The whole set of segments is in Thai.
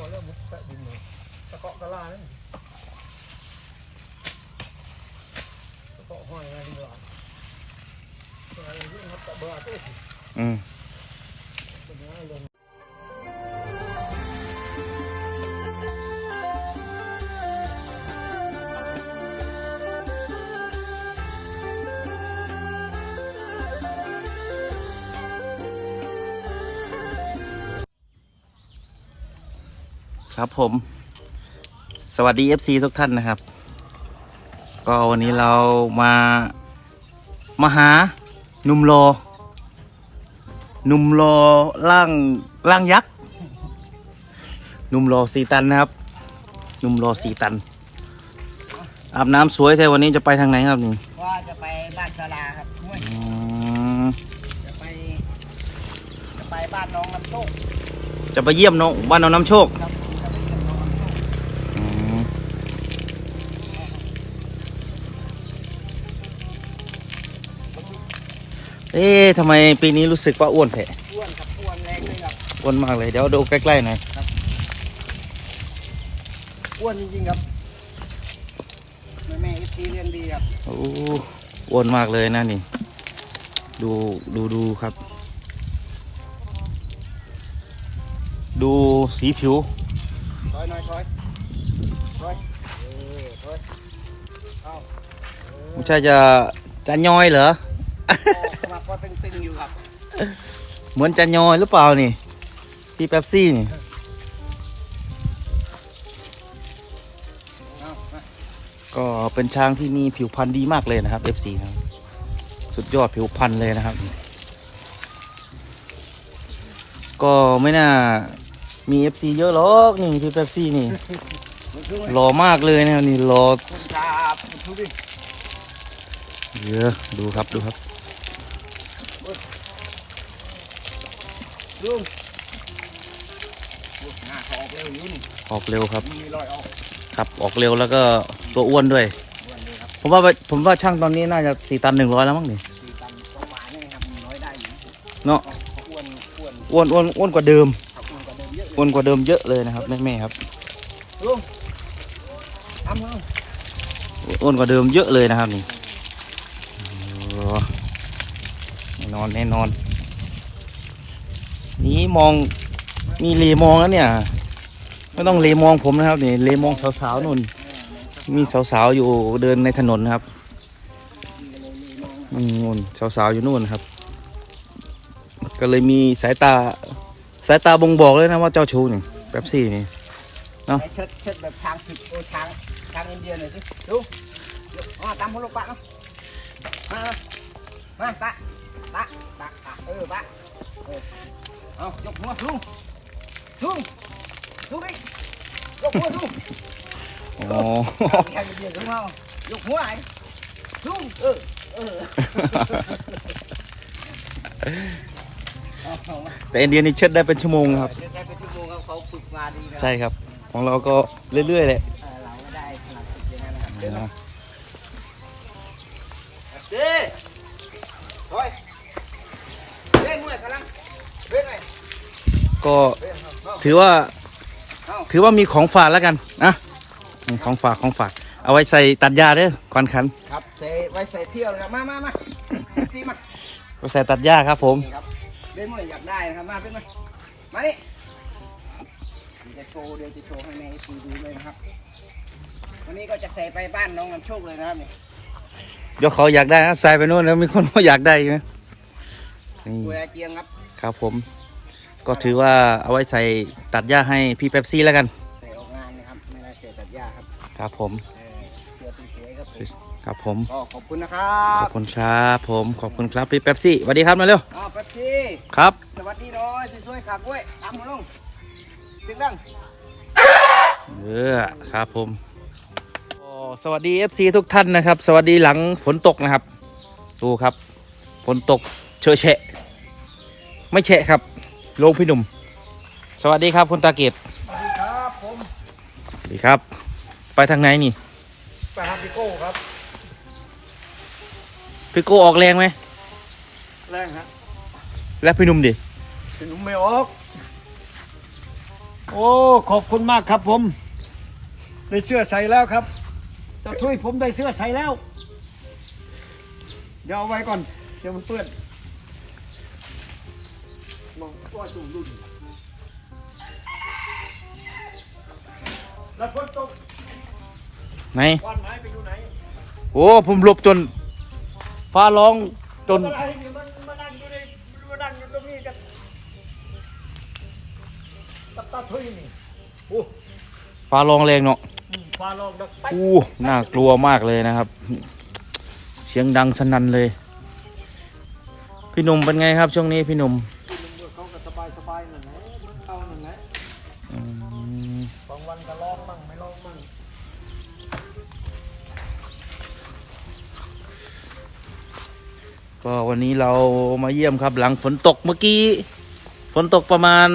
พอแล้วมุดแตะดินเลยตะเกาะกะลานั่นตะเกาะห้อยอะไรดีกว่าอะไรที่มันตะเบอร์ตัวสิอืมเป็นยังไงเลย ครับผม สวัสดี FC ทุกท่านนะครับ ก็วันนี้เรามามาหาหนุ่มโลหนุ่มโลร่างร่างยักษ์หนุ่มโลสีตันนะครับหนุ่มโลสีตัน อาบน้ำสวยแต่วันนี้จะไปทางไหนครับนี่ว่าจะไปบ้านศาลาครับห้วยอืมจะไปจะไปบ้านน้องลำโต้งจะไปเยี่ยมน้องบ้านน้องน้ำโชคครับ เอ๊ะทำไมปีนี้รู้สึกว่าอ้วนแผลอ้วนครับอ้วนแรงเลยครับอ้วนมากเลยเดี๋ยวดูใกล้ๆหน่อยอ้วนจริงๆครับแม่แม่เอฟซีเรียนดีครับโอ้อ้วนมากเลยนะนี่ ดูดูดูครับ ดูสีผิวถอยหน่อยถอยถอยเออถอยเอาไม่ใช่จะจะย้อยเหรอสมัครก็ ตึงๆอยู่ครับ เหมือนจะย้อยหรือเปล่านี่ พี่แป๊บซี่นี่เอามาก็เป็นช้างที่มีผิวพรรณดีมากเลยนะครับ FC นะครับสุดยอดผิวพรรณเลยนะครับ ก็ไม่น่ามี FC เยอะหรอกนี่พี่แป๊บซี่นี่มันคือหล่อมากเลยนะครับนี่หล่อคุณครับคุณทุดิเยอะดูครับดูครับ ลุงโอ้หน้าเขาออกเร็วอยู่นี่ออกเร็วครับ มีรอยออกครับ ออกเร็วแล้วก็ตัวอ้วนด้วย อ้วนเลยครับผมว่าผมว่าช่างตอนนี้น่าจะสี่ตันหนึ่งร้อยแล้วมั้งนี่สี่ตันต้องหวานนี่ครับมีน้อยได้อยู่เนาะ เขาอ้วนอ้วนอ้วนอ้วนอ้วนกว่าเดิมเขาอ้วนกว่าเดิมเยอะเลยอ้วนกว่าเดิมเยอะเลยนะครับแม่แม่ๆครับลุงทำลุงอ้วนกว่าเดิมเยอะเลยนะครับนี่โอ้แน่นอนแน่นอน นี่มองมีเลมองแล้วเนี่ย ไม่ต้องเลมองผมนะครับนี่เลมองสาวๆนู่น มีสาวๆอยู่เดินในถนนนะครับนู่นสาวๆอยู่นู่นครับ ก็เลยมีสายตาสายตาบ่งบอกเลยนะว่าเจ้าชู้นี่แป๊บซี่นี่เนาะเชิดเชิดแบบช้างผิดโอ้ช้างช้างอินเดียหน่อยสิลุงอ๋อตามพวกลูกปะเนาะมามามาปะปะปะปะเออปะ เออเอายกหัวลุงลุงลุงดิยกหัวลุงอ๋อช้างอินเดียลุงเอายกหัวไอ้ลุงเออเออเอาเอามาแต่อินเดียนี่เช็ดได้เป็นชั่วโมงครับเดี๋ยวได้ไปชั่วโมงครับเขาฝึกมาดีนะใช่ครับ ของเราก็เรื่อยๆแหละเออเราก็ได้ขนาดฝึกอย่างนั้นนะครับเดี๋ยวนะนะเด้โอ้ยเด้งมือกำลังเด้งไง ก็เด้งเอาถือว่าเอาถือว่ามีของฝากแล้วกันนะนี่ของฝากของฝาก เอาไว้ใส่ตัดหญ้าเด้อควันขันครับใส่ไว้ใส่เที่ยวเลยครับมามามาซีมาไว้ใส่ตัดหญ้าครับ ผมนี่ครับเด้งมืออยากได้นะครับมาเป็นมามานี่เดี๋ยวจะโชว์เดี๋ยวจะโชว์ให้แม่ซีดูเลยนะครับวันนี้ก็จะใส่ไปบ้านน้องนำโชคเลยนะครับนี่เดี๋ยวเขาอยากได้นะใส่ไปนู่นแล้วมีคนมาอยากได้ไหมนี่คุยอาเจียงครับ ครับผม ก็ถือว่าเอาไว้ใส่ตัดหญ้าให้พี่เป๊ปซี่แล้วกัน ใส่ออกงานนะครับไม่ได้ใส่ตัดหญ้าครับครับผมเออเสื้อสวยๆครับผมครับผม ก็ขอบคุณนะครัขบอบคุณครับผมขอบคุณครับพี่เป๊ปซี่สวัสดีครับมาเร็วอ้าวแป๊บซี่ ครับ สวัสดีน้อยช่วยๆขับด้วยตามมาลงเสียงดัง เออครับผมก็สวัสดี FC ทุกท่านนะครับ สวัสดีหลังฝนตกนะครับ ดูครับ ฝนตกเชอะแฉะ ไม่แฉะครับ ลงพี่หนุ่ม สวัสดีครับคุณตาเกตสวัสดีครับผมสวัสดีครับ ไปทางไหนนี่ ไปฮาร์ดิโก้ครับ พี่โกออกแรงไหม แรงฮะ แล้วพี่หนุ่มดิเป็นหนุ่มไม่ออก โอ้ ขอบคุณมากครับผม ได้เสื้อใส่แล้วครับ จะช่วยผมได้เสื้อใส่แล้ว เดี๋ยวเอาไว้ก่อน เดี๋ยวมันเปื้อน มองว่าจุ่มรุ่นแล้วฝนตกไหนวันไหนไปอยู่ไหนโอ้ผมหลบจน ฟ้าร้องจน อะไรเนี่ยมันมานั่งอยู่ในมานั่งอยู่ตรงนี้กันตับตาเฮ้ยนี่โอ้ฟ้าร้องแรงเนาะอืมฟ้าลองดักไปอู้น่ากลัวมากเลยนะครับ เสียงดังสนั่นเลย พี่หนุ่มเป็นไงครับช่วงนี้พี่หนุ่ม ก็วันนี้เรามาเยี่ยมครับ หลังฝนตกเมื่อกี้ ฝนตกประมาณ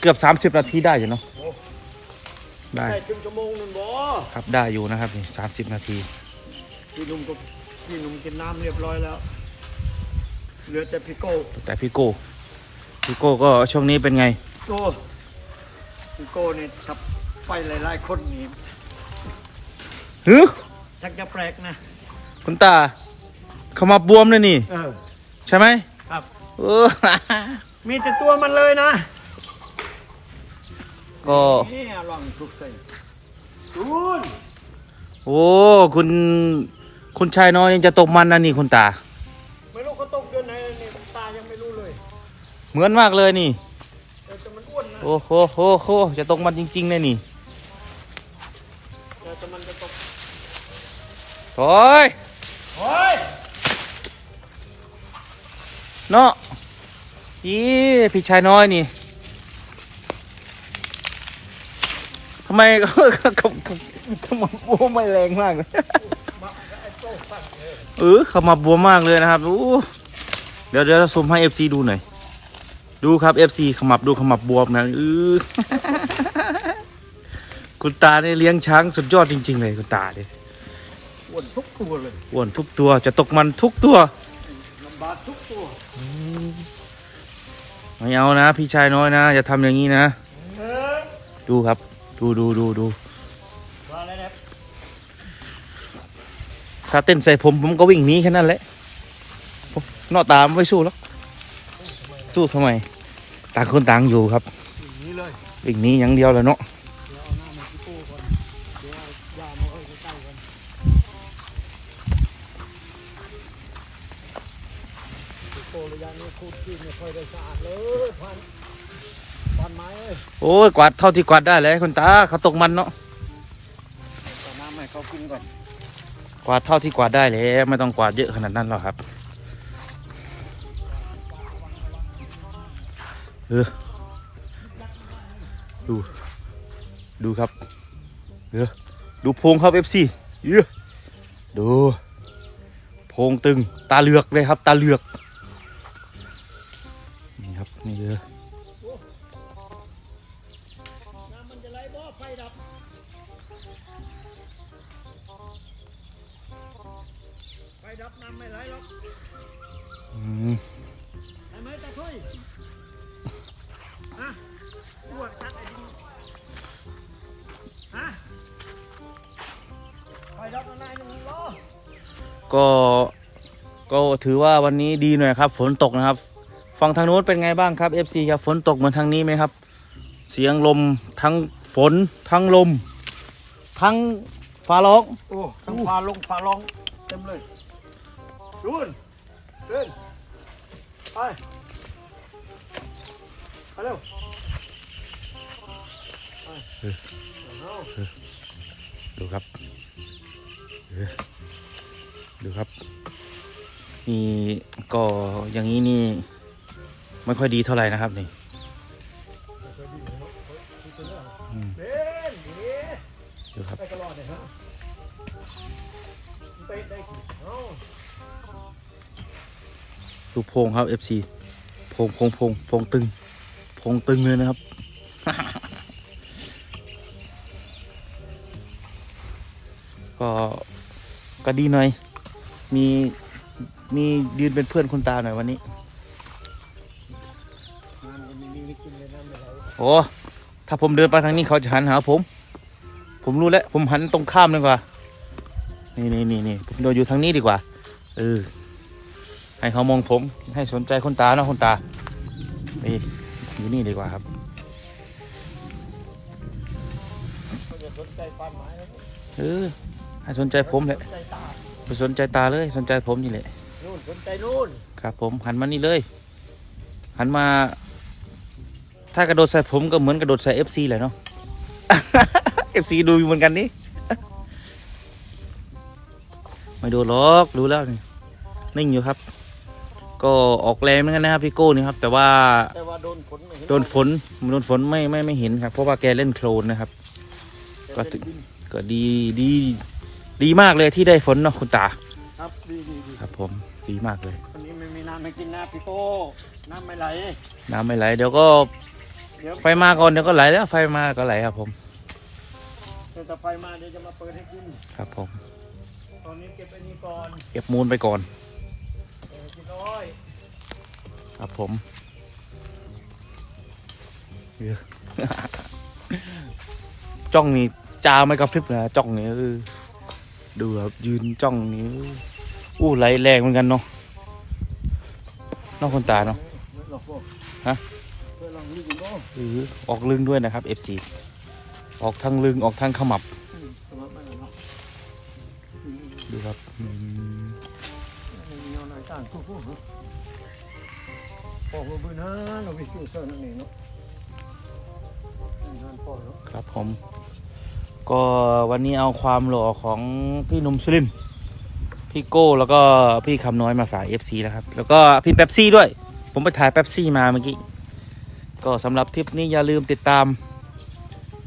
เกือบ 30 นาทีได้อยู่เนาะได้ได้ครึ่งชั่วโมงนึงบ่ครับได้อยู่นะครับนี่สามสิบนาทีพี่หนุ่มก็พี่หนุ่มกินน้ำเรียบร้อยแล้ว เหลือแต่พี่โก้แต่พี่โก้พี่โก้ก็ช่วงนี้เป็นไงโก้พี่โก้เนี่ยทับไปหลายๆคนนี่ฮึชักจะแปลกนะ คุณตาเขามาบวมเลยนี่ เออ ใช่ไหมครับ เออ มีแต่ตัวมันเลยนะก็นี่ลองทุกสิ่งดูนโอ้คุณคุณชายน้อยยังจะตกมันนะนี่คุณตา ไม่รู้เขาตกเดือนไหนนี่ตายังไม่รู้เลยเหมือนมากเลยนี่ แต่แต่มันอ้วนนะโอ้โหโหโหจะตกมันจริงๆเลยนี่แต่แต่มันจะตกโอ้ย เนาะอีพี่ชายน้อยนี่ทำไมเขาเขาเขาเขามาบวมไม่แรงมากเลยเออเขามาบวมมากเลยนะครับอู้เดี๋ยวเดี๋ยวซูมให้เอฟซีดูหน่อย ดูครับเอฟซีขมับดูขมับบวมนะเออคุณตาเนี่ยเลี้ยงช้างสุดยอดจริง ๆ เลยคุณตาเนี่ยอ้วนทุกตัวเลยอ้วนทุกตัวจะตกมันทุกตัวลำบากทุกตัว ไม่เอานะ พี่ชายน้อยนะ อย่าทำอย่างนี้นะ ดูครับ ดูดูดูดูว่าอะไรนะถ้าเต้นใส่ผมผมก็วิ่งหนีแค่นั้นแหละนอกตามไม่สู้หรอกสู้ทำไมต่างคนต่างอยู่ครับอย่งนี้เลยวิ่งหนีอย่างเดียวแหล้วเนาะ โตระยะนี้คูดที่ไม่ค่อยได้สะอาดเลยพันพันไม้โอ้ยกวาดเท่าที่กวาดได้เลยคุณตาเขาตกมันเนาะเอาน้ำให้เขากินก่อนกวาดเท่าที่กวาดได้แล้วไม่ต้องกวาดเยอะขนาดนั้นหรอกครับเออดู ดูครับเออดูโพงครับเอฟซีเออดูโพงตึงตาเหลือกเลยครับ ตาเหลือก นี่ครับนี่เออน้ำมันจะไหลบ่ไฟดับไฟดับน้ำไม่ไหลหรอกอืมเห็นไหมตาถ้วยฮะอ้วกชักไอ้ดินฮะไฟดับนายหนึ่งล้อก็ก็ถือว่าวันนี้ดีหน่อยครับ ฝนตกนะครับ ฝั่งทางโน้นเป็นไงบ้างครับ FC ครับฝนตกเหมือนทางนี้ไหมครับ เสียงลมทั้งฝนทั้งลม ทั้งฟ้าร้องโอ้ทั้งฟ้าลงฟ้าร้องเต็มเลยดูนเดินไปไปเร็วไปเอาดูครับเออดูครับ นี่ก็อย่างนี้นี่ ไม่ค่อยดีเท่าไหร่นะครับนี่อืมเดินดีดูครับไปตลอดเลยฮะไปได้กี่เอาดูโพรงครับ FC โพรงโพรงโพรงโพรงตึงโพรงตึงเลยนะครับ ก็ก็ดีหน่อย มีมียืนเป็นเพื่อนคุณตาหน่อยวันนี้ โอ้ถ้าผมเดินไปทางนี้เขาจะหันหาผม ผมรู้แล้วผมหันตรงข้ามดีกว่า นี่นี่นี่นี่ผมเดินอยู่ทางนี้ดีกว่า เออ ให้เขามองผม ให้สนใจคนตาเนาะคนตา นี่อยู่นี่ดีกว่าครับเขาจะสนใจปานไม้แล้วเออให้สนใจผมเลยสนใจตาไปสนใจตาเลย สนใจผมนี่แหละนู่นสนใจนู่น ครับ ผมหันมานี่เลย หันมา ถ้ากระโดดใส่ผมก็เหมือนกระโดดใส่เอฟซีแหละเนาะเอฟซีดูอยู่เหมือนกันนี่ไม่โดนหรอกรู้แล้วนี่นิ่งอยู่ครับ ก็ออกแรงเหมือนกันนะครับพี่โก้นี่ครับ แต่ว่าแต่ว่าโดนฝนไม่เห็นโดนฝนโดนฝนไม่ไม่ไม่เห็นครับ เพราะว่าแกเล่นโคลนนะครับ ก็ถึงก็ดีดีดีมากเลยที่ได้ฝนเนาะคุณตา ครับดีดีดีครับ ผมดีมากเลย วันนี้ไม่มีน้ำให้กินนะพี่โป้น้ำไม่ไหล น้ำไม่ไหลเดี๋ยวก็ เดี๋ยวไฟมาก่อนเดี๋ยวก็ไหลแล้ว ไฟมาก็ไหลครับผม เดี๋ยวถ้าไฟมาเดี๋ยวจะมาเปิดให้กิน ครับผม ตอนนี้เก็บไอ้นี่ก่อนเก็บมูลไปก่อนเออพี่น้อยครับผมเยอะ จ้องนี่จาไม่กระพริบนะจ้องนี่เออดูครับยืนจ้องนี่อู้ไหลแรงเหมือนกันเนาะนอกคนตาเนาะ เดี๋ยวเราพวกฮะเพื่ อลองดูดูเนาะเออออกลึงด้วยนะครับ FC ออกทางลึงออกทางขมับอืมสมัครมาแล้วเนาะอืมดูครับอืมอืมมีเอาหน่อยต่างคู่คู่เนาะพอหัวบืนฮะเราไปสู้เสื้อนั่นเองเนาะอืมนั่นพอเนาะครับผม ก็วันนี้เอาความหล่อของพี่หนุ่มสลิมพี่โก้แล้วก็พี่คำน้อยมาฝาก FC นะครับ แล้วก็พี่เป๊ปซี่ด้วย ผมไปถ่ายเป๊ปซี่มาเมื่อกี้ ก็สำหรับทริปนี้อย่าลืมติดตาม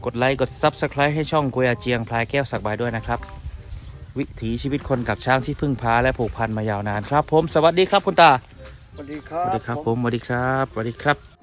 กดไลค์กด Subscribe ให้ช่องกุยอาเจียงพลายแก้วสักใบด้วยนะครับ วิถีชีวิตคนกับช้างที่พึ่งพาและผูกพันมายาวนานครับ ผมสวัสดีครับคุณตาสวัสดีคสรับวัสดีครับผมสวัสดีครับสวัสดีครับ